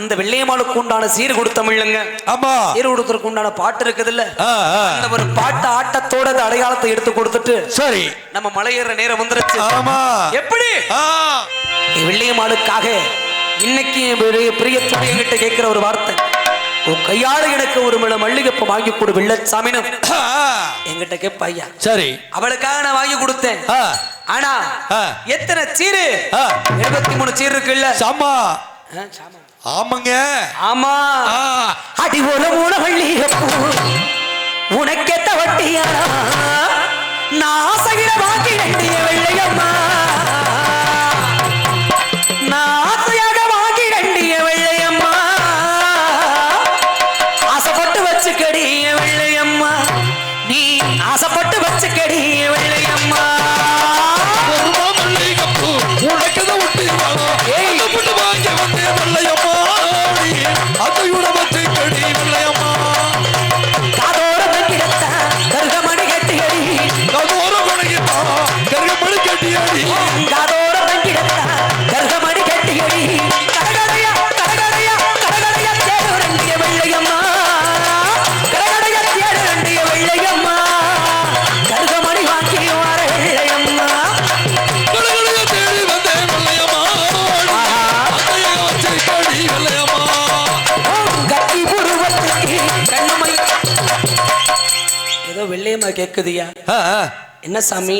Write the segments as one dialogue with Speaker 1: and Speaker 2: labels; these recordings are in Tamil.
Speaker 1: அந்த வெள்ளையம்மாளுக்கு உண்டான சீர் கொடுத்தமிழ்லங்க
Speaker 2: ஆமா.
Speaker 1: சீர் கொடுத்ததுக்கு உண்டான பாட்டு இருக்குது இல்ல. அந்த ஒரு பாட்டு ஆட்டத்தோட அந்த அடையாளத்தை எடுத்து கொடுத்துட்டு
Speaker 2: சரி.
Speaker 1: நம்ம மலையேற நேரம் வந்துருச்சு.
Speaker 2: ஆமா.
Speaker 1: எப்படி? வெள்ளையம்மாளுக்காக இன்னைக்கு பிரியத்தோடு என்கிட்ட கேட்கிற ஒரு வார்த்தை. உன் கையால எனக்கு ஒரு மிள மல்லிகைப்பூ வாங்கி கொடு வெள்ளச்சாமின்னு
Speaker 2: ஆ,
Speaker 1: என்கிட்ட கேட்ப ஐயா.
Speaker 2: சரி.
Speaker 1: அவளுக்காக நான் வாங்கி கொடுத்தேன். ஆனா. எத்தனை சீரு. எழுபத்தி மூணு சீர் இருக்குல்ல.
Speaker 2: சாமா.
Speaker 1: சாமா.
Speaker 2: ஆமாங்க.
Speaker 1: ஆமா. அடி ஒரு மூணு மல்லிகைப்பூ உனக்கெத்த வட்டியானா நான் சகிட வாங்கி வேண்டிய வெள்ளையம்மா ஆசைப்பட்டு வச்சுக்கடி என் வெள்ளையம்மா ஏதோ வெள்ளையம்மா கேக்குதுயா. என்ன சாமி?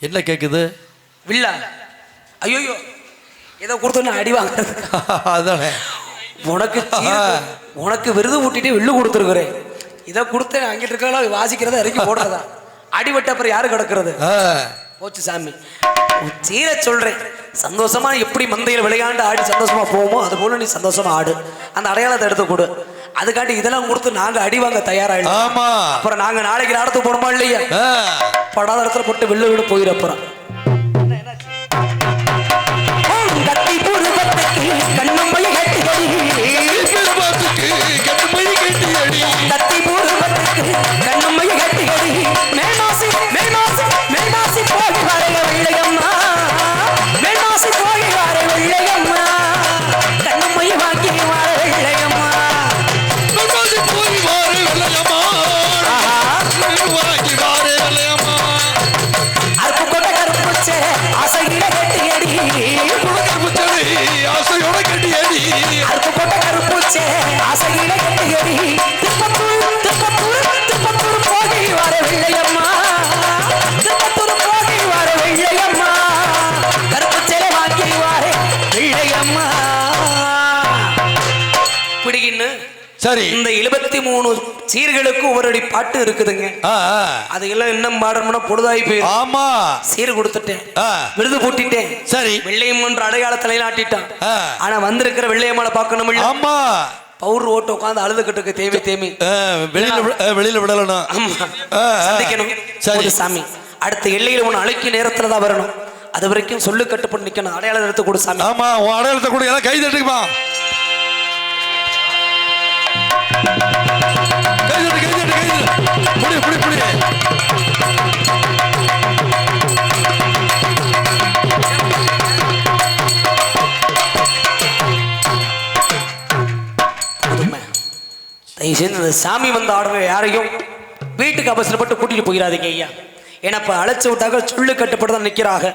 Speaker 2: என்ன கேக்குது?
Speaker 1: வில்லா. ஐயோ ஏதோ கொடுத்தோன்னு அடி வாங்குறது.
Speaker 2: அதானே.
Speaker 1: உனக்கு உனக்கு விருது ஊட்டிட்டு வில்லு கொடுத்துருக்குறேன். இதை கொடுத்து அங்கிட்டு இருக்கலாம் வாசிக்கிறத இறக்கி போடுறதா? அடிபட்ட அப்புறம் யாரு கிடக்கிறது? போச்சு சாமி. சீரை சொல்றேன். சந்தோஷமா எப்படி மந்தையில் விளையாண்டு ஆடி சந்தோஷமா போவோமோ அது போல நீ சந்தோஷமா ஆடு. அந்த அடையாளத்தை எடுத்து கொடு. அதுக்காண்டி இதெல்லாம் கொடுத்து நாங்க அடி வாங்க தயாராயிடும் அப்புறம் நாங்க நாளைக்கு நாடத்துக்கு போனோமா இல்லையா? படாத இடத்துல போட்டு வில்லு விட அப்புறம் கத்தி
Speaker 2: புத்தடி, ஆசையோட கட்டியடி.
Speaker 1: அறுப்பு கொண்ட கருப்புச்சே ஆசையில கட்டியடி. திருப்பத்தூர் திருப்பத்தூர் திருப்பத்தூர் போகி வர வெள்ளையம்மா திருப்பத்தூர் போகி வர வெள்ளையம்மா கருப்பு சேலை வாங்கி வர வெள்ளையம்மா பிடிக்கின்னு
Speaker 2: சரி.
Speaker 1: இந்த எழுபத்தி மூணு சீர்களுக்கு ஒரு அடி பாட்டு இருக்குதுங்க. அது எல்லாம் இன்னும் பாடணும்னா பொழுதாகி போயிடும்
Speaker 2: ஆமா.
Speaker 1: சீர் கொடுத்துட்டேன். விருது பூட்டிட்டேன்.
Speaker 2: சரி.
Speaker 1: வெள்ளையம்மன்ற அடையாளத்தை நாட்டிட்டான். ஆனா வந்திருக்கிற வெள்ளையம்மனை பார்க்கணும் இல்ல
Speaker 2: ஆமா.
Speaker 1: பவுர் ஓட்டு உட்காந்து அழுதுகிட்டு இருக்கு தேவி தேமி.
Speaker 2: வெளியில வெளியில ஆ.
Speaker 1: சந்திக்கணும்.
Speaker 2: சரி.
Speaker 1: சாமி. அடுத்த எல்லையில உன் அழைக்க நேரத்துல தான் வரணும். அது வரைக்கும் சொல்லு கட்டுப்பட்டு நிக்கணும். அடையாளம் எடுத்து கொடு சாமி.
Speaker 2: ஆமா அடையாளத்தை கூட. எல்லாம் கை தட்டுக்குமா?
Speaker 1: செய்து இந்த சாமி வந்து ஆடுற யாரையும் வீட்டுக்கு அவசரப்பட்டு கூட்டிட்டு போயிடாதீங்க ஐயா. ஏன்னா இப்போ அழைச்சு விட்டாக்க சொல்லு கட்டுப்பட்டு தான் நிற்கிறாங்க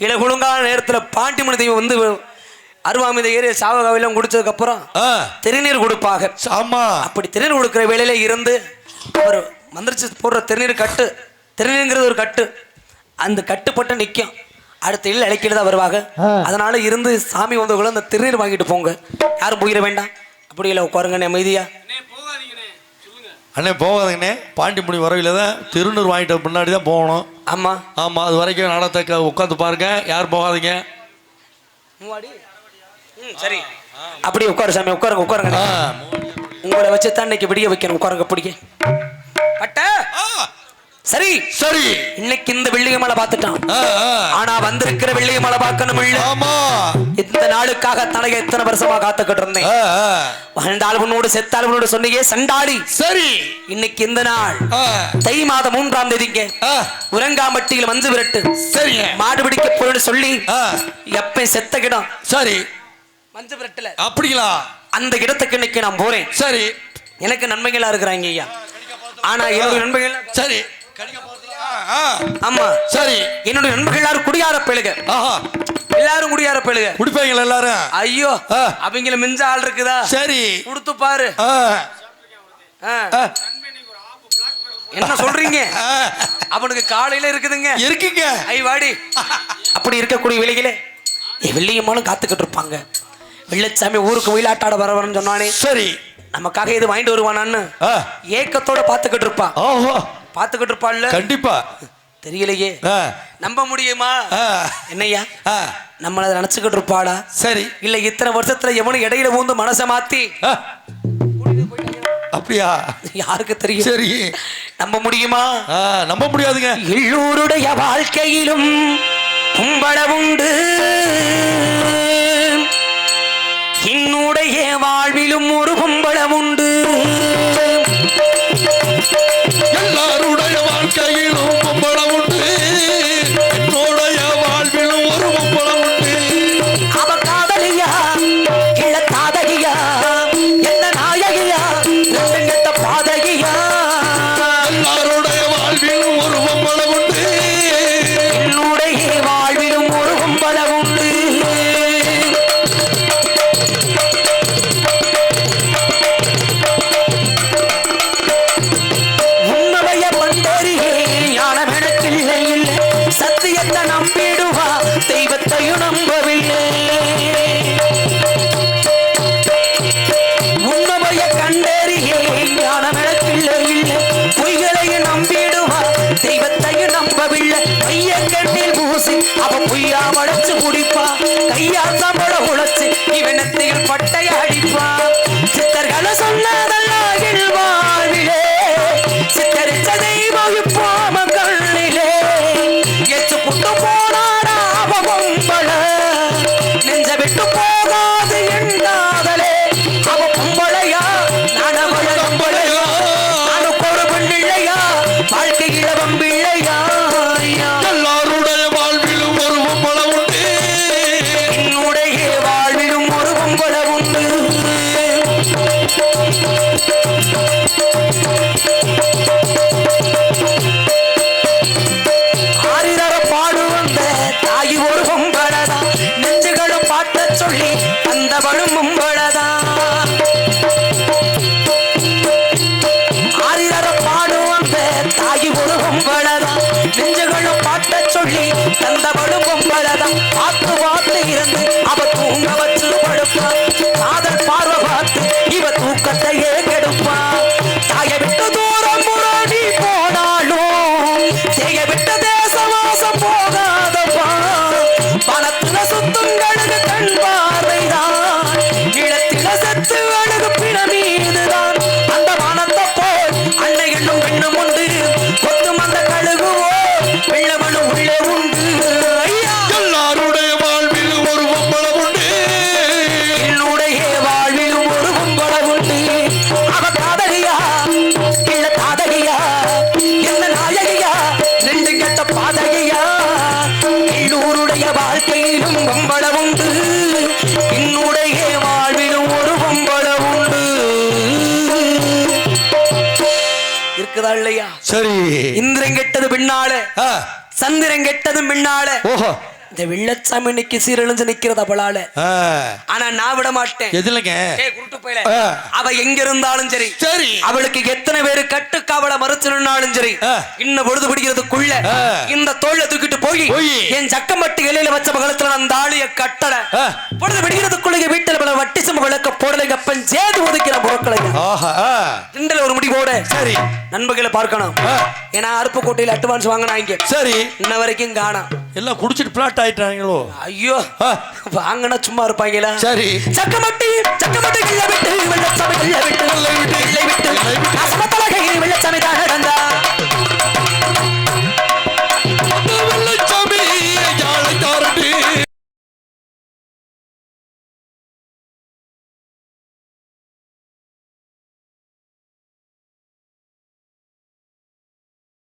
Speaker 1: இல ஒழுங்கான நேரத்தில் பாண்டிமணி தெய்வம் வந்து அருவாமித ஏறிய சாவகாவெல்லாம் குடிச்சதுக்கு அப்புறம்
Speaker 2: ஆ,
Speaker 1: திருநீர் கொடுப்பாங்க.
Speaker 2: ஆமா.
Speaker 1: அப்படி திருநீர் கொடுக்குற வேலையில இருந்து ஒரு மந்திரிச்சு போடுற திருநீர் கட்டு திருநீருங்கிறது ஒரு கட்டு. அந்த கட்டுப்பட்டு நிற்கும் அடுத்த இல்ல அழைக்கிட்டு தான் வருவாங்க. அதனால இருந்து சாமி வந்தவங்களும் அந்த திருநீர் வாங்கிட்டு போங்க. யாரும் போயிட வேண்டாம். அப்படி இல்லை உட்காருங்க அமைதியா
Speaker 2: அண்ணே போகாதீங்கண்ணே. பாண்டிமுடி வரவில்லை தான் திருநூறு வாங்கிட்ட முன்னாடி தான் போகணும்.
Speaker 1: ஆமா.
Speaker 2: ஆமா அது வரைக்கும் நாடத்தை உட்காந்து பாருங்க. யாரும் போகாதீங்க.
Speaker 1: ம், சரி. அப்படி உட்காரு சாமி உட்காருங்க உட்காருங்க. உங்களை வச்சு தான் இன்னைக்கு விடிய வைக்கணும். உட்காருங்க பிடிக்க பட்ட. சரி.
Speaker 2: சரி.
Speaker 1: இன்னைக்கு இந்த வெள்ளிய மலை பார்த்துட்டான். ஆனா வந்திருக்கிற வெள்ளிய மலை பார்க்கணும் இல்ல
Speaker 2: ஆமா.
Speaker 1: இந்த நாளுக்காக தலையை எத்தனை வருஷமா காத்துக்கிட்டு இருந்தேன்? செத்தால் உன்னோடு சொன்னீங்க சண்டாடி
Speaker 2: சரி.
Speaker 1: இன்னைக்கு இந்த நாள். தை மாதம் மூன்றாம் தேதிங்க. உரங்காம்பட்டியில் மஞ்சு விரட்டு.
Speaker 2: சரிங்க.
Speaker 1: மாடு பிடிக்க போறேன்னு சொல்லி எப்ப செத்த கிடம்.
Speaker 2: சரி.
Speaker 1: மஞ்சள் பிரட்டில்
Speaker 2: அப்படிங்களா?
Speaker 1: அந்த இடத்துக்கு இன்னைக்கு நான் போறேன்.
Speaker 2: சரி.
Speaker 1: எனக்கு நன்மைகளா இருக்கிறாங்க ஐயா. ஆனா என்னுடைய நண்பர்கள்
Speaker 2: சரி.
Speaker 1: ஆமா.
Speaker 2: சரி.
Speaker 1: என்னுடைய நண்பர்கள் எல்லாரும் குடியார பெழுக.
Speaker 2: ஆஹா.
Speaker 1: எல்லாரும் குடியார பெழுக.
Speaker 2: குடிப்பீங்களா எல்லாரும்?
Speaker 1: ஐயோ
Speaker 2: ஆ.
Speaker 1: அவங்கள மிஞ்ச ஆள் இருக்குதா?
Speaker 2: சரி.
Speaker 1: கொடுத்து பாரு.
Speaker 2: ஆ,
Speaker 1: ஆ.
Speaker 2: ஆ,
Speaker 1: என்ன சொல்றீங்க. அவனுக்கு காலையில இருக்குதுங்க.
Speaker 2: இருக்கீங்க.
Speaker 1: ஐ வாடி. அப்படி இருக்கக்கூடிய விலைகளே வெள்ளியம்மாலும் காத்துக்கிட்டு இருப்பாங்க. வெள்ளச்சாமி ஊருக்கு ஒயிலாட்டாட வரவரன்னு சொன்னானே.
Speaker 2: சரி.
Speaker 1: நமக்காக இது வாங்கிட்டு வருவானான்னு ஏக்கத்தோட பாத்துக்கிட்டு இருப்பான்
Speaker 2: ஓஹோ
Speaker 1: பாத்துக்கிட்டு இருப்பான்ல
Speaker 2: கண்டிப்பா.
Speaker 1: தெரியலையே. நம்ப முடியுமா?
Speaker 2: ஆ,
Speaker 1: நம்மள அதை நினைச்சுக்கிட்டு இருப்பாடா
Speaker 2: சரி.
Speaker 1: இல்ல இத்தனை வருஷத்துல எவனும் இடையில பூந்து மனசை மாத்தி.
Speaker 2: அப்படியா?
Speaker 1: யாருக்கு தெரியும்?
Speaker 2: சரி.
Speaker 1: நம்ப முடியுமா?
Speaker 2: நம்ப முடியாதுங்க.
Speaker 1: எல்லோருடைய வாழ்க்கையிலும் கும்பள உண்டு என்னுடைய வாழ்விலும் ஒரு கும்பளம் உண்டு பொய்யா வளைச்சு குடிப்பா கையா சம்பள உழைச்சு இவனத்தையில் பட்டைய அடிப்பா. சித்தர்களை சொன்னதெல்லாம் இவ தூக்கத்தையே கெடுப்பா. பாதகியா எல்லோருடைய வாழ்க்கையிலும் கும்பல உண்டு. என்னுடைய வாழ்விலும் ஒரு கும்பல உண்டு. இருக்குதா இல்லையா?
Speaker 2: சரி.
Speaker 1: இந்திரன் கெட்டது பின்னால சந்திரன் கெட்டதும் பின்னால.
Speaker 2: ஓஹோ.
Speaker 1: இந்த வெள்ளச்சாமி இன்னைக்கு சீரழிஞ்சு நிக்கிறது அவளால. ஆனா நான் விட மாட்டேன்.
Speaker 2: எதுலங்க.
Speaker 1: அவ எங்க இருந்தாலும் சரி.
Speaker 2: சரி.
Speaker 1: அவளுக்கு எத்தனை பேரு கட்டுக்காவல மறுச்சிருந்தாலும் சரி.
Speaker 2: ஆ.
Speaker 1: இன்னும் பொழுது பிடிக்கிறதுக்குள்ள. இந்த தோல்ல தூக்கிட்டு போய். என் சக்கம்பட்டு இலையில வச்ச மகளத்துல அந்த ஆளிய கட்டல.
Speaker 2: ஆ.
Speaker 1: பொழுது பிடிக்கிறதுக்குள்ள வீட்டுல பல வட்டி விளக்க போடலைங்க அப்பன் சேது ஒதுக்கிற பொருட்களைங்க திண்டல ஒரு முடிவோட
Speaker 2: சரி
Speaker 1: நண்பர்களை பார்க்கணும். ஏன்னா அருப்புக்கோட்டையில அட்வான்ஸ் வாங்கினாங்க
Speaker 2: சரி
Speaker 1: இன்ன வரைக்கும் காணோம்
Speaker 2: எல்லாம் குடிச்சிட்டு பிளாட் ஆயிட்டாங்களோ
Speaker 1: ஐயோ. வாங்கினா சும்மா இருப்பாங்களா
Speaker 2: சரி
Speaker 1: சக்கமட்டி சக்கமட்டி விட்டு விட்டு
Speaker 2: விட்டு,